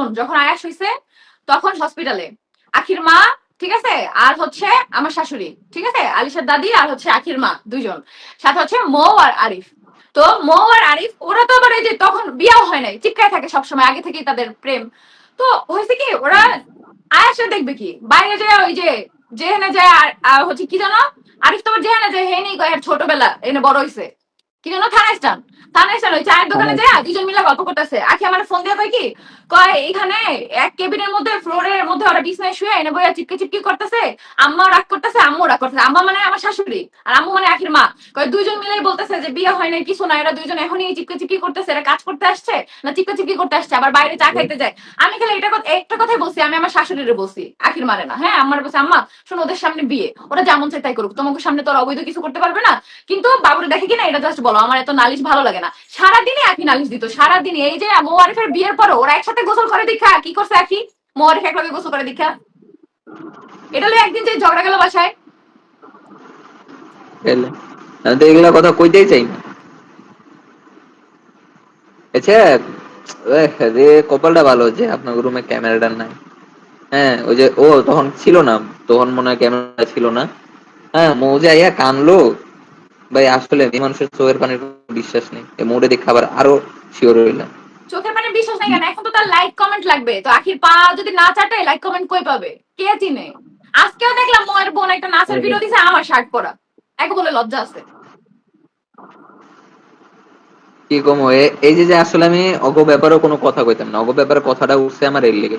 শোন, যখন আয়াস হয়েছে তখন হসপিটালে আখির মা, ঠিক আছে? আর হচ্ছে আমার শাশুড়ি, ঠিক আছে? আলিশার দাদি আর হচ্ছে আখির মা, দুইজন। সাথে হচ্ছে মৌ আর আরিফ। তো মৌ আর আরিফ, ওরা তো আবার এই যে তখন বিয়াও হয় নাই চিপকায় থাকে সবসময়, আগে থেকেই তাদের প্রেম। তো হয়েছে কি, ওরা আয়াসে দেখবে কি, বাইরে যায় ওই যে যেখানে যায় আর- হচ্ছে কি জানো? আরিফ তোমার যেখানে যায় হে নেই কয় এর ছোটবেলা, এনে বড় হইছে। কি জানো ওই চায়ের দোকানে যায় দুজন মিলে গল্প করতেছে। আখি আমার ফোন দিয়ে কয় কি কয় এখানে এক কেবিনের মধ্যে ফ্লোরের মধ্যে ওরা বিছনায় শুয়ে এনে বইয়া চিপকে চিপকি করতেছে। আম্মা রাগ করতেছে আম্মু রাগ করতেছে। আম্মা মানে আমার শাশুড়ি আর আম্মু মানে আখির মা। কয় দুইজন মিলেই বলতেছে যে বিয়ে হয় নাই কিছু না এরা দুইজন এখনই চিপকে চিপকি করতেছে। এরা কাজ করতে আসছে না চিপকে চিপকি করতে আসছে আবার বাইরে চা খাইতে যায়। আমি খালি এটা একটা কথাই বলছি আমি আমার শাশুড়িরে বলছি আখির মারে না। হ্যাঁ আমার বলছে আম্মা শোনো ওদের সামনে বিয়ে। ওরা যেমন চাই তাই করুক। তোমাকে সামনে তো অবৈধ কিছু করতে পারবে না। কিন্তু বাবুরে দেখে কিনা এটা জাস্ট বলো, আমার এত নালিশ ভালো লাগে না। সারাদিনই আখি নালিশ দিত, সারাদিনই। এই যে মোয়ারিফের বিয়ের পরও ওরা একসাথে গোসল করে দীক্ষা, কি করছে আখি? মোয়ারিফ একলগে গোসল করে দীক্ষা। এটা একদিন যে ঝগড়া গেল বাসায়? এগুলা কথা কইতেই চাই না। কপালটা ভালো যে আপনার রুমে ক্যামেরাটা নাই। হ্যাঁ ওই যে ও তখন ছিল না, তখন মনে হয় ক্যামেরা ছিল না। হ্যাঁ মৌজা ইয়া কানলো। ভাই আসলে এই মানুষের চোখের পানির বিশ্বাস নেই। এই মোড়ে দেখে আবার আরও শিওর হইলাম। চোখের মানে বিশ্বাস নাই কেন? এখন তো তার লাইক কমেন্ট লাগবে। তো আখির পা যদি না চাটে লাইক কমেন্ট কই পাবে? কে চিনে? আজকেও দেখলাম মোয়ের বোন একটা নাচের ভিডিও দিছে আমার শার্ট পরা। একে বলে লজ্জা আছে। কি কম এ- এই যে যে আসলে আমি অগ ব্যাপারেও কোনো কথা কইতাম না। অগ ব্যাপারে কথাটা উঠছে আমার এর লেগে।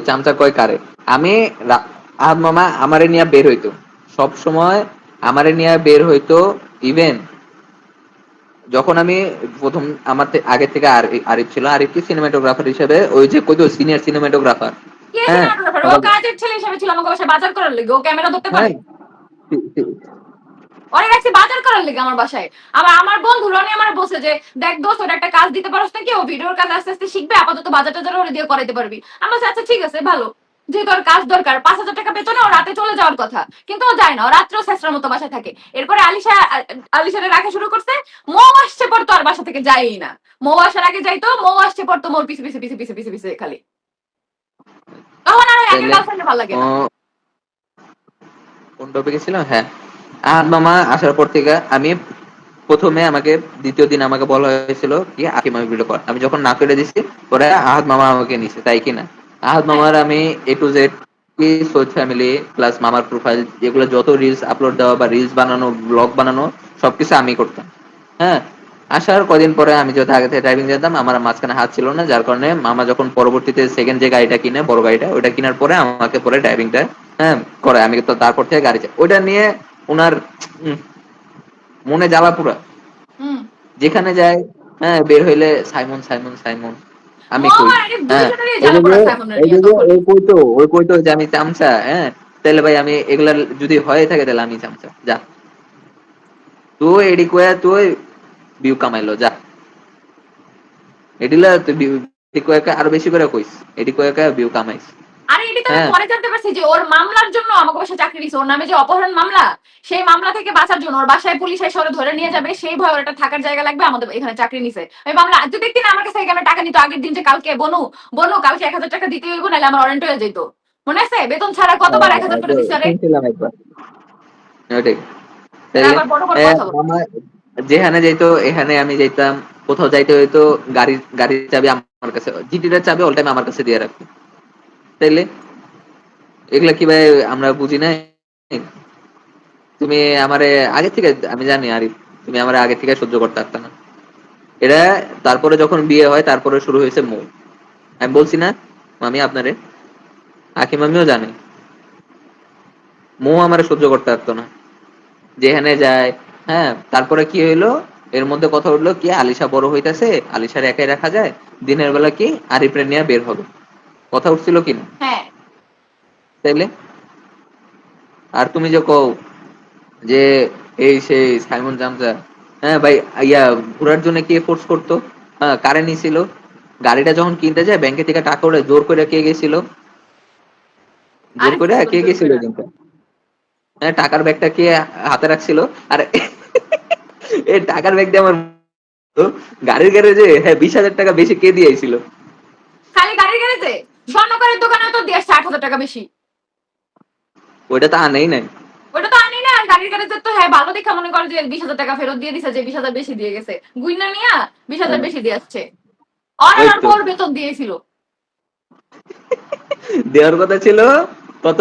চামচা কয় কারে? আমি মামা আমারে নিয়ে বের হইতো। সব সময় আমারে নিয়ে বের হইতো ইভেন যখন আমি প্রথম আমার আগে থেকে আরিফ ছিল। আরিফ কি সিনেমাটোগ্রাফার হিসেবে? ওই যে কইতো সিনিয়র সিনেমাটোগ্রাফার হ্যাঁ। ও কাজের ছেলে হিসেবে ছিল আমাকে বাসায় বাজার করার লেগে। ও ক্যামেরা ধরতে পারে। রাখছি বাজার করার লেগে আমার বাসায়। আবার আমার বন্ধু রনি আমার বসে যে দেখ দোস্ত ওটা একটা কাজ দিতে পারোস নাকি? ও ভিডিওর কাজ আস্তে আস্তে শিখবে। আপাতত বাজার টাজার ওরে দিয়ে করাইতে পারবি। আমার আচ্ছা ঠিক আছে ভালো। যেহেতু ওর কাজ দরকার পাঁচ হাজার টাকা বেতনে ও রাতে চলে যাওয়ার কথা। কিন্তু ও যায় না রাত্রেও শেষরার মতো বাসায় থাকে। এরপরে আলিশা আলিশারে রাখা শুরু করছে মৌ আসছে পর তো আর বাসা থেকে যায়ই না। মৌ আসার আগে যাইতো মৌ আসছে পর তো মোর পিছে পিছে পিছে পিছে পিছে পিছে খালি। তখন আর গার্লফ্রেন্ড ভালো লাগে না। কোন টপিকে ছিলাম হ্যাঁ। আহাদ মামা আসার পর থেকে আমি প্রথমে আমাকে দ্বিতীয় দিন আমাকে বলা হয়েছিল কি আকিম আমি ভিডিও কর। আমি যখন না করে দিছি পরে আহাদ মামা আমাকে নিছে তাই কি না আহাদ মামার আমি এ টু জেড কি সৈয়দ ফ্যামিলি প্লাস মামার প্রোফাইল যেগুলো যত রিলস আপলোড দেওয়া বা রিলস বানানো ব্লগ বানানো সবকিছু আমি করতাম। হ্যাঁ আসার কদিন পরে আমি যেহেতু আগে থেকে ড্রাইভিং যেতাম আমার মাঝখানে হাত ছিল না যার কারণে মামা যখন পরবর্তীতে সেকেন্ড যে গাড়িটা কিনে বড় গাড়িটা ওটা কেনার পরে আমাকে পরে ড্রাইভিংটা হ্যাঁ করে। আমি তো তারপর থেকে গাড়ি ওটা নিয়ে ওনার মনে জ্বালা পুরা। হুম। যেখানে যায় হ্যাঁ বের হইলে সাইমন সাইমন সাইমন। আমি হ্যাঁ। ওই কইতো ওই কইতো যে আমি চামচা হ্যাঁ? তাহলে ভাই আমি এগুলা যদি হয়ে থাকে তাহলে আমি চামচা যা। তুই এডি কয়া তুই বিউ কামাইলো যা। এডিলা তুই বিউ এডি কয়াকে আরও বেশি করে কইস এডি কয়াকে বিউ কামাইস। আরে এটি তো আমি হ্যাঁ। পরে জানতে পারছি যে ওর মামলার জন্য আমাকে বাসায় চাকরি দিছে। ওর নামে যে অপহরণ মামলা সেই মামলা থেকে বাঁচার জন্য ওর বাসায় পুলিশ এসে ওরে ধরে নিয়ে যাবে। সেই ভয় ওর একটা থাকার জায়গা লাগবে আমাদের এখানে চাকরি নিছে। ওই মামলা তুই দেখতি না আমার কাছে এখানে টাকা নিত আগের দিন যে কালকে বনু বনু কালকে এক হাজার টাকা দিতে হইব নাহলে আমার ওয়ারেন্ট হয়ে যেত মনে আছে? বেতন ছাড়া কতবার এক হাজার করে দিছে আরে? বল। মামা যেখানে যাইতো এখানে আমি যাইতাম কোথাও যাইতে হইতো গাড়ির গাড়ির চাবি আমার কাছে জিটিটার চাবি অল টাইম আমার কাছে দিয়ে রাখতো। তাইলে? এগুলা কি ভাই আমরা বুঝি নাই? তুমি আমারে আগে থেকে, আমি জানি আরিফ, তুমি আমার আগে থেকে সহ্য করতে পারত না। এটা তারপরে যখন বিয়ে হয়, তারপরে শুরু হয়েছে মৌ। আমি বলছি না আমি আপনারে আকিম আমিও জানি। মৌ আমার সহ্য করতে পারতো না। যেখানে যায় হ্যাঁ তারপরে কি হইল? এর মধ্যে কথা উঠল কি, আলিশা বড় হইতাছে, আলিশার একাই রাখা যায়। দিনের বেলা কি আরিফরে নিয়ে বের হবে। কথা উঠছিল কি না হ্যাঁ। তাইলে? আর তুমি যে কও যে এই সেই সাইমন জামজা হ্যাঁ ভাই ইয়া ঘোরার জন্য কে ফোর্স করতো? হ্যাঁ কারে নিছিল? গাড়িটা যখন কিনতে যায় ব্যাংকে থেকে টাকা ওরে জোর করে কে গেছিল? জোর করে কে গেছিল কিন্তু? হ্যাঁ টাকার ব্যাগটা কে হাতে রাখছিল? আর এই টাকার ব্যাগটা আমার গাড়ির গ্যারেজে হ্যাঁ বিশ হাজার টাকা বেশি কে দিয়েছিল খালি গাড়ির গ্যারেজে? স্বর্ণকারের দোকানে তো দিয়ে আসছে আট হাজার টাকা বেশি। ওইটা তো আনেই নাই। ওটা তো আনি না গাড়ির তো হ্যাঁ ভালো দেখা মনে করে যে বিশ হাজার টাকা ফেরত দিয়ে দিছে যে বিশ হাজার বেশি দিয়ে গেছে। গুইনা নিয়া বিশ হাজার বেশি দিয়ে আসছে। তো। পর বেতন দিয়েছিল। দেওয়ার কথা ছিল কত?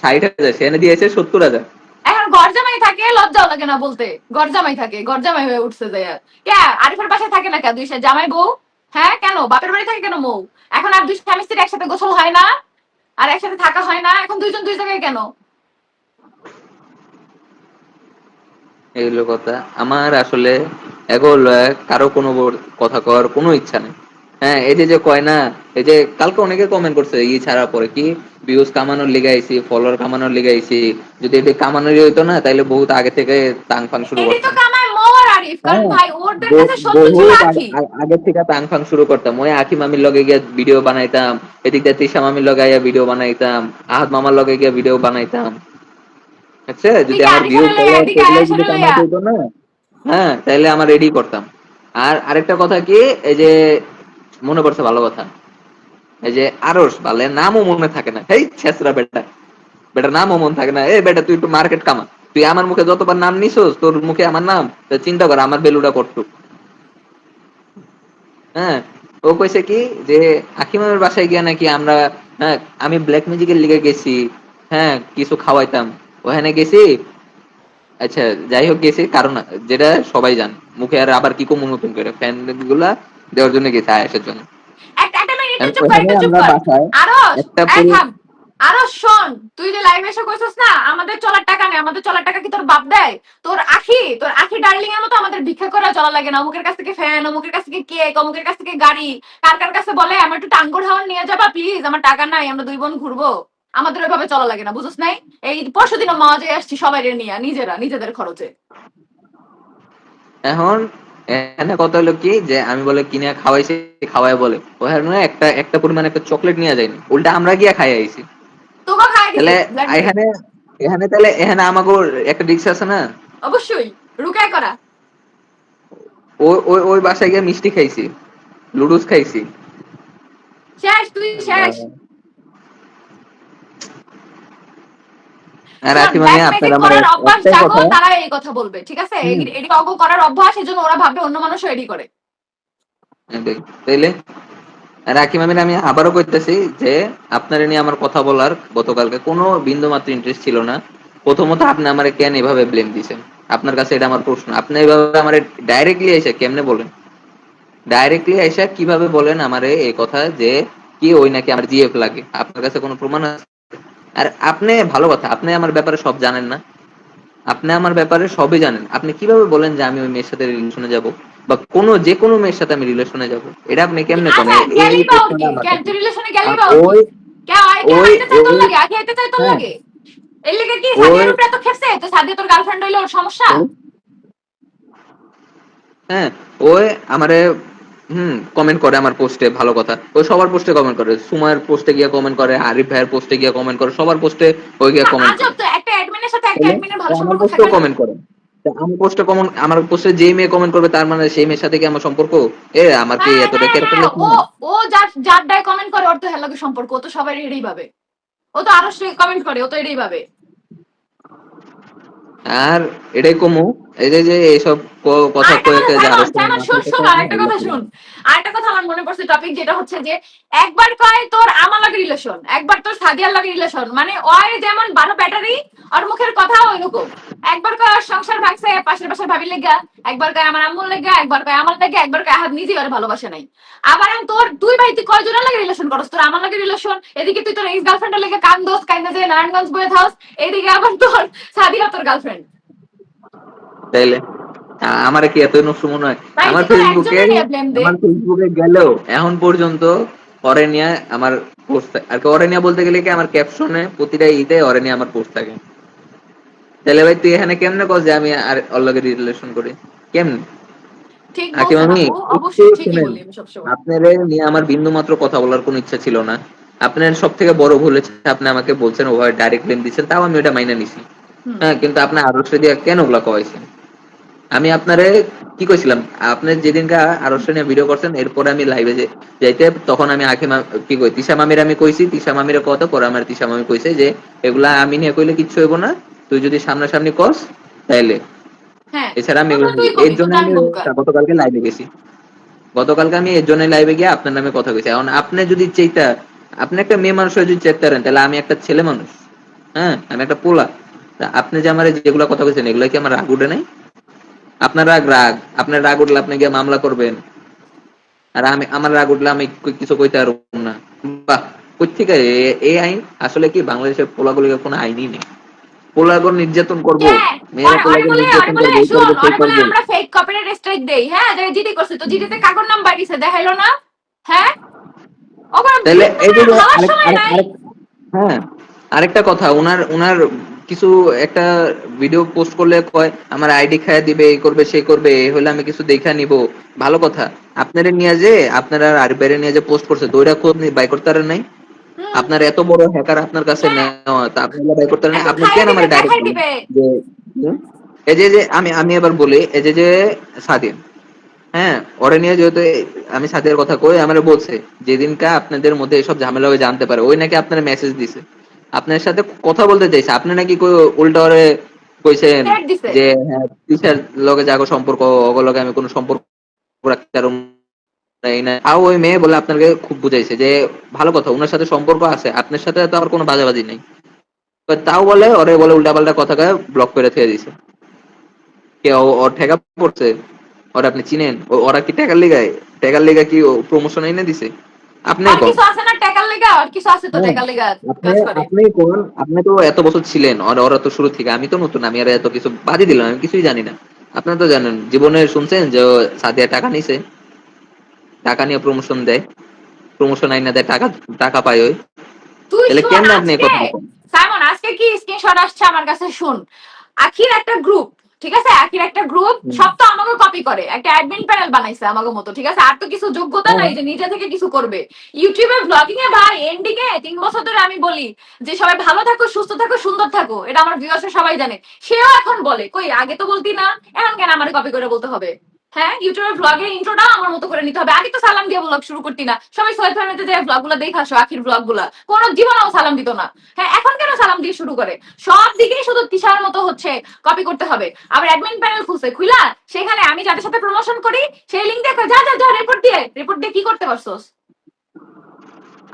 ষাট হাজার সেখানে দিয়েছে সত্তর হাজার। এখন ঘর জামাই থাকে লজ্জাও লাগে না বলতে। ঘর জামাই থাকে ঘর জামাই হয়ে উঠছে যে। কে? আরিফের বাসায় থাকে না কে? দুই জামাই বউ হ্যাঁ কেন? বাপের বাড়ি থাকে কেন মৌ? এখন আর দুই স্বামী স্ত্রী একসাথে গোসল হয় না? আর একসাথে থাকা হয় না? এখন দুইজন দুই জায়গায় কেন? এগুলো কথা। আমার আসলে এগুলো কারও কোনো কথা কর কোনো ইচ্ছা নেই। হ্যাঁ এই যে যে কয় না এই যে কালকে অনেকে কমেন্ট করছে ই ছাড়া পরে কি? ভিউজ কামানোর লিগে আইছি ফলোয়ার কামানোর লিগে আইছি। যদি এটা কামানোরই হইতো না তাইলে বহুত আগে থেকে তাং ফাং শুরু এটি আরিফ কারণ হ্যাঁ, ভাই ওদের কাছে শত্রু ছিল আখি। আগে- থেকে শুরু করতাম। ওই আখি মামির লগে গিয়ে ভিডিও বানাইতাম। এদিক দিয়ে তিশা মামির ভিডিও বানাইতাম। আহাদ মামার লগে গিয়ে ভিডিও বানাইতাম। আচ্ছা যদি আমার ভিউ না হ্যাঁ তাইলে আমার রেডি করতাম। আর আরেকটা কথা কি এই যে মনে পড়ছে ভালো কথা। এই যে আরস বালে নামও মনে থাকে না। এই ছেসরা বেটা। বেটা নামও মনে থাকে না। এই বেটা তুই একটু মার্কেট কামা। তুই আমার মুখে যতবার নাম নিছোস তোর মুখে আমার নাম চিন্তা কর আমার বেলুটা করতো হ্যাঁ ও কইছে কি যে আকিমামের বাসায় গিয়া নাকি আমরা হ্যাঁ আমি ব্ল্যাক ম্যাজিকের লিগে গেছি হ্যাঁ কিছু খাওয়াইতাম। ওখানে গেছি আচ্ছা যাই হোক গেছি কারণ যেটা সবাই জান মুখে আর আবার কি কম নতুন করে ফ্যানগুলা দেওয়ার জন্য গেছে আয়েসের জন্য। একটা আর শোন, তুই যে লাইভে এসে কইছস না, আমাদের চলার টাকা নেই, আমাদের চলার টাকা কি তোর বাপ দেয়? তোর আখি তোর আখি ডার্লিং এর মতো আমাদের ভিক্ষা চলা লাগে না। অমুকের কাছ থেকে ফ্যান অমুকের কাছ থেকে কেক অমুকের কাছ থেকে গাড়ি। কার কার কাছে বলে, আমার একটু টাঙ্গুর নিয়ে যাবা প্লিজ আমার টাকা নাই, আমরা দুই বোন ঘুরবো। আমাদের ওইভাবে চলা লাগে না বুঝছ নাই? এই পরশু দিনও মজা আসছি, সবাই নিয়ে, নিজেরা, নিজেদের খরচে। এখন এখানে কথা হলো কি, যে আমি বলে কিনে খাওয়াইছি খাওয়াই বলে। ওখানে একটা একটা পরিমাণ একটা চকলেট নিয়ে যায়নি। উল্টা আমরা গিয়া খাই আইছি। তোকে খাই তাহলে এখানে এখানে তাহলে এখানে আমাকে একটা রিক্স আছে না? অবশ্যই রুকায় করা। ওই ওই ওই বাসায় গিয়ে মিষ্টি খাইছি লুডুস খাইছি। শেষ তুই শেষ। আর মানে আমার অভ্যাস তারা এই কথা বলবে ঠিক আছে। এটি অগ করার অভ্যাস এই জন্য ওরা ভাববে অন্য মানুষও এডি করে। তাইলে? আর আকিম আমিন, আমি আবারও কইতেছি যে আপনার নিয়ে আমার কথা বলার গতকালকে কোনো বিন্দু মাত্র ইন্টারেস্ট ছিল না। প্রথমত আপনি আমারে কেন এভাবে ব্লেম দিছেন? আপনার কাছে এটা আমার প্রশ্ন। আপনি এভাবে আমারে ডাইরেক্টলি এসে কেমনে বলেন? ডাইরেক্টলি এসে কীভাবে বলেন আমারে এই কথা যে কি ওই নাকি আমার জিএফ লাগে? আপনার কাছে কোনো প্রমাণ আছে? আর আপনি, ভালো কথা, আপনি আমার ব্যাপারে সব জানেন না। আপনি আমার ব্যাপারে সবই জানেন। আপনি কীভাবে বলেন যে আমি ওই মেয়ের সাথে রিলেশনে যাব? বা কোনো যে কোনো মেয়ের সাথে আমি রিলেশনে যাব। এটা আপনি কেমনে করেন? এই- রিলেশনে বা? ওই ওই- চাই তোর লাগে? আগে আইতে চাই তোর হ্যাঁ। লাগে। এর লিগে কি সাদিয়ার উপরে খেপছে? তো সাদিয়া তোর গার্লফ্রেন্ড হইলে ওর সমস্যা? হ্যাঁ ওই আমারে হুম কমেন্ট করে আমার পোস্টে ভালো কথা। ওই সবার পোস্টে কমেন্ট করে। সুমায়ের পোস্টে গিয়ে কমেন্ট করে আরিফ ভাইয়ের পোস্টে গিয়ে কমেন্ট করে সবার পোস্টে ওই গিয়ে কমেন্ট করে। তো একটা অ্যাডমিনের সাথে একটা অ্যাডমিনের ভালো সম্পর্ক থাকে কমেন্ট করে। তা আমার পোস্টে কমেন্ট আমার পোস্টে যে মেয়ে কমেন্ট করবে তার মানে সেই মেয়ের সাথে কি আমার সম্পর্ক? এ আমার কি হ্যাঁ, এতটা হ্যাঁ, ক্যারেক্টার হ্যাঁ, ও ও যার যার ডায় কমেন্ট করে ওর তো হেলাকে সম্পর্ক ও তো সবাই এটাই পাবে ও তো আরও কমেন্ট করে ও তো এটাই পাবে আর এটাই কমু এই যে এইসব কথা আরেকটা কয়ে কথা যে আরও সাইমন, সাইমন, শুন, শুন, আরেকটা কথা শুন। আরেকটা কথা আমার মনে পড়ছে টপিক যেটা হচ্ছে যে একবার কয় তোর আমার লাগে রিলেশন একবার তোর সাদিয়ার লাগে রিলেশন মানে ওই যেমন বারো ব্যাটারি আর মুখের কথা ওইরকম। পাশের পাশের ভাবির লেগা একবার কয় আমার আম্মুর লেগা একবার কয় আমার লেগে একবার কয় আহাদ নিজেই ওর ভালোবাসে নাই। আবার এখন তোর দুই ভাই তুই কয়জনের লাগে রিলেশন করস? তোর আমার লাগে রিলেশন এদিকে তুই তোর এক্স গার্লফ্রেন্ডের লেগে যে নারায়ণগঞ্জ বয়ে এদিকে আবার তোর সাদিয়া তোর গার্লফ্রেন্ড তাইলে আমার কি এত নষ্ট মনে হয়? আমার ফেসবুকে। আমার ফেসবুকে গেলেও এখন পর্যন্ত অরেনিয়া আমার পোস্ট আর কি অরেনিয়া বলতে গেলে কি আমার ক্যাপশনে প্রতিটা ইতে অরেনিয়া আমার পোস্ট থাকে। তাহলে ভাই তুই এখানে কেমনে কস যে আমি আর অলরেডি রিলেশন করি? কেমনে? ঠিক মামি, আপু, অবশ্যই ঠিকই বলি আমি সবসময়। আপনার নিয়ে আমার বিন্দু মাত্র কথা বলার কোনো ইচ্ছা ছিল না। আপনার সব থেকে বড় ভুল হচ্ছে আপনি আমাকে বলছেন ওভাবে ডাইরেক্ট ব্লেম দিচ্ছেন তাও আমি ওটা মাইনে নিছি। হ্যাঁ কিন্তু আপনার আদর্শ দিয়ে কেন ওগুলা কয়েছেন আমি আপনারে কি কইছিলাম? আপনি যেদিনকে আরও নিয়ে ভিডিও করছেন এরপরে আমি লাইভে যে যাইতে তখন আমি আখিমা কি কই? তিশা মামির আমি কইছি তিশা মামির কত পরে আমার তিশা মামি কইছে যে এগুলা আমি নিয়ে কইলে কিচ্ছু হইব না। তুই যদি সামনাসামনি করস তাইলে। হ্যাঁ। এছাড়া আমি এর জন্য আমি গতকালকে লাইভে গেছি। গতকালকে আমি এর জন্য লাইভে গিয়ে আপনার নামে কথা কইছি এখন আপনি যদি চেইতা আপনি একটা মেয়ে মানুষ হয়ে যদি চেতে পারেন তাহলে আমি একটা ছেলে মানুষ। হ্যাঁ আমি একটা পোলা। আপনি যে আমার যেগুলো কথা কইছেন এগুলো কি আমার রাগ উঠে নাই? আপনার রাগ রাগ। আপনার রাগ উঠলে আপনি গিয়ে মামলা করবেন। আর আমি আমার রাগ উঠলে আমি কিছু কইতে পারব না। বাহ কোথেকে এই আইন? আসলে কি বাংলাদেশের পোলাগুলিকে কোনো আইনই নেই। পোলাগর নির্যাতন করব। হ্যাঁ, মেয়েরা পোলাগর নির্যাতন করব এই করব সেই ওরে বলে আমরা fake copyright strike দেই, হ্যাঁ, যে জিডি করছে, তো জিডিতে কাগজ নাম্বার দিছে, দেখাইলো না? হ্যাঁ? তাহলে এই যে হ্যাঁ আরেকটা কথা ওনার ওনার কিছু একটা ভিডিও পোস্ট করলে কয় আমার আইডি খায় দিবে এই করবে সেই করবে এই হলে আমি কিছু দেখা নিব। ভালো কথা। আপনারা নিয়ে যে আপনারা আর বাইরে নিয়ে যে পোস্ট করছে তো ওইটা খোঁজ বাই করতে নাই? আপনার এত বড় হ্যাকার আপনার কাছে হ্যাঁ। নেওয়া তা আপনি বাই করতে পারেন আপনি কেন আমার ডাইরেক্ট যে এই যে যে আমি আমি এবার বলি এই যে যে হ্যাঁ? ওরে নিয়ে যেহেতু আমি সাথের কথা কই আমার বলছে যেদিনকা আপনাদের মধ্যে এসব ঝামেলা হয়ে জানতে পারে ওই নাকি আপনার মেসেজ দিছে। আপনার সাথে কথা বলতে চাইছে আপনি নাকি উল্টা ওরে কইছেন যে হ্যাঁ টিচার লগে যাগো সম্পর্ক অগো লগে আমি কোনো সম্পর্ক রাখতে পারব না, তাও ওই মেয়ে বলে আপনাকে খুব বুঝাইছে যে ভালো কথা ওনার সাথে সম্পর্ক আছে আপনার সাথে তো আমার কোনো বাজাবাজি নেই। তাও বলে ওরে বলে উল্টাপাল্টা কথা কয়ে ব্লক করে থুয়ে দিছে। কে ও- ওর ঠেকা পড়ছে ওরা আপনি চিনেন? ওরা কি টেকার লিগায়? টেকার লিগা কি প্রমোশন এনে দিছে? আপনি কিছু আছে না টাকার লেগা? আর কিছু আছে তো হ্যাঁ, টাকার আপনি কাজ করে। আপনি কোন আপনি তো এত বছর ছিলেন আর ওরা তো শুরু থেকে আমি তো নতুন আমি আর এত কিছু বাদই দিলাম আমি কিছুই জানি না। আপনারা তো জানেন জীবনে শুনছেন যে সাদিয়া টাকা নিছে। টাকা নিয়ে প্রমোশন দেয়। প্রমোশন আইনা দেয় টাকা টাকা পায় ওই। তাহলে কেন আপনি কথা সাইমন আজকে কি স্ক্রিনশট আসছে আমার কাছে? শুন আখির একটা গ্রুপ ঠিক আছে? আখির একটা গ্রুপ সব তো আমাকে কপি করে। একটা অ্যাডমিন প্যানেল বানাইছে আমাকে মতো ঠিক আছে? আর তো কিছু যোগ্যতা নাই যে নিজে থেকে কিছু করবে। ইউটিউবে ব্লগিং এ ভাই এন্ডিং এ তিন বছর ধরে আমি বলি যে সবাই ভালো থাকো সুস্থ থাকো সুন্দর থাকো। এটা আমার ভিউয়ার্স সবাই জানে। সেও এখন বলে কই আগে তো বলতি না এখন কেন আমার কপি করে বলতে হবে? হ্যাঁ ইউটিউবের ব্লগের ইন্ট্রোটা আমার মতো করে নিতে হবে। আগে তো সালাম দিয়ে ব্লগ শুরু করতি না। সবাই সোয়েব ফ্যামিলিতে যে ব্লগগুলো দেখে আসো আখির ব্লগগুলা। কোনো জীবনেও সালাম দিত না। হ্যাঁ এখন কেন সালাম দিয়ে শুরু করে? সব দিকেই শুধু তিসার মতো হচ্ছে কপি করতে হবে। আবার অ্যাডমিন প্যানেল খুলছে। খুইলা সেখানে আমি যাদের সাথে প্রমোশন করি সেই লিঙ্ক দেখো। যা যা যা রিপোর্ট দিয়ে। রিপোর্ট দিয়ে কি করতে পারছোস?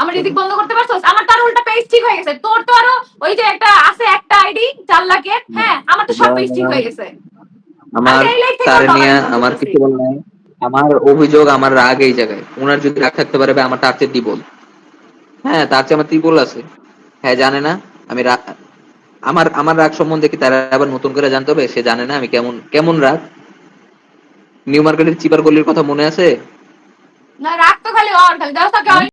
আমার রিদিক বন্ধ করতে পারছোস? আমার তার উল্টা পেজ ঠিক হয়ে গেছে। তোর তো আরও ওই যে একটা আছে একটা আইডি চার লাখের। হ্যাঁ আমার তো সব পেজ ঠিক হয়ে গেছে। আমার তার নিয়ে আমার কিছু বলার নাই। আমার অভিযোগ আমার রাগ এই জায়গায়। ওনার যদি রাগ থাকতে পারে আমার তার চেয়ে টিবল হ্যাঁ তার চেয়ে আমার ত্রিপল আছে। হ্যাঁ জানে না। আমি আমার আমার রাগ সম্বন্ধে কি তারা আবার নতুন করে জানতে হবে? সে জানে না আমি কেমন কেমন রাগ। নিউ মার্কেটের চিপার গলির কথা মনে আছে? না রাগ তো খালি ওর খালি